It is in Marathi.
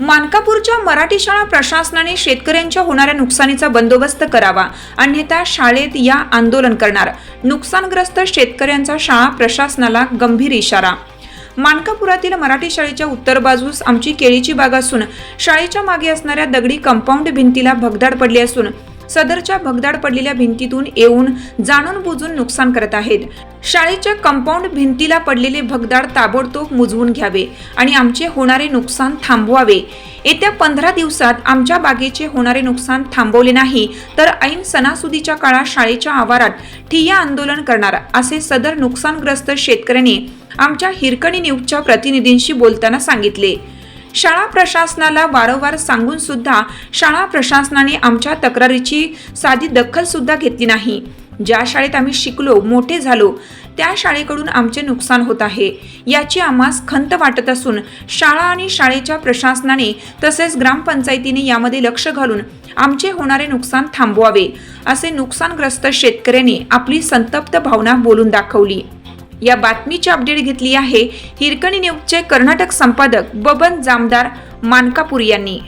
मानकापूरच्या मराठी शाळा प्रशासनाने शेतकऱ्यांच्या होणाऱ्या नुकसानीचा बंदोबस्त करावा. अन्यथा शाळेत या आंदोलन करणार. नुकसानग्रस्त शेतकऱ्यांचा शाळा प्रशासनाला गंभीर इशारा. मानकापुरातील मराठी शाळेच्या उत्तर बाजूस आमची केळीची बाग असून शाळेच्या मागे असणाऱ्या दगडी कंपाऊंड भिंतीला भगदाड पडली असून सदरच्या भगदाड पडलेल्या भिंतीतून येऊन जाणून बुजून नुकसान करत आहेत. शाळेच्या कंपाऊंड भिंतीला पडलेले भगदाड ताबडतोब मुजवून घ्यावे आणि आमचे होणारे नुकसान थांबवावे. येत्या पंधरा दिवसात आमच्या बागेचे होणारे नुकसान थांबवले नाही तर ऐन सणासुदीच्या काळात शाळेच्या आवारात ठिय्या आंदोलन करणार असे सदर नुकसानग्रस्त शेतकऱ्यांनी आमच्या हिरकणी न्यूजच्या प्रतिनिधींशी बोलताना सांगितले. शाळा प्रशासनाला वारंवार सांगून सुद्धा शाळा प्रशासनाने आमच्या तक्रारीची साधी दखल सुद्धा घेतली नाही. ज्या शाळेत आम्ही शिकलो मोठे झालो त्या शाळेकडून आमचे नुकसान होत आहे. याची आम्हास खंत वाटत असून शाळा आणि शाळेच्या प्रशासनाने तसेच ग्रामपंचायतीने यामध्ये लक्ष घालून आमचे होणारे नुकसान थांबवावे असे नुकसानग्रस्त शेतकऱ्याने आपली संतप्त भावना बोलून दाखवली. या बातमीची अपडेट घेतली आहे. हिरकणी न्यूजचे कर्नाटक संपादक बबन जामदार मानकापूर यांनी.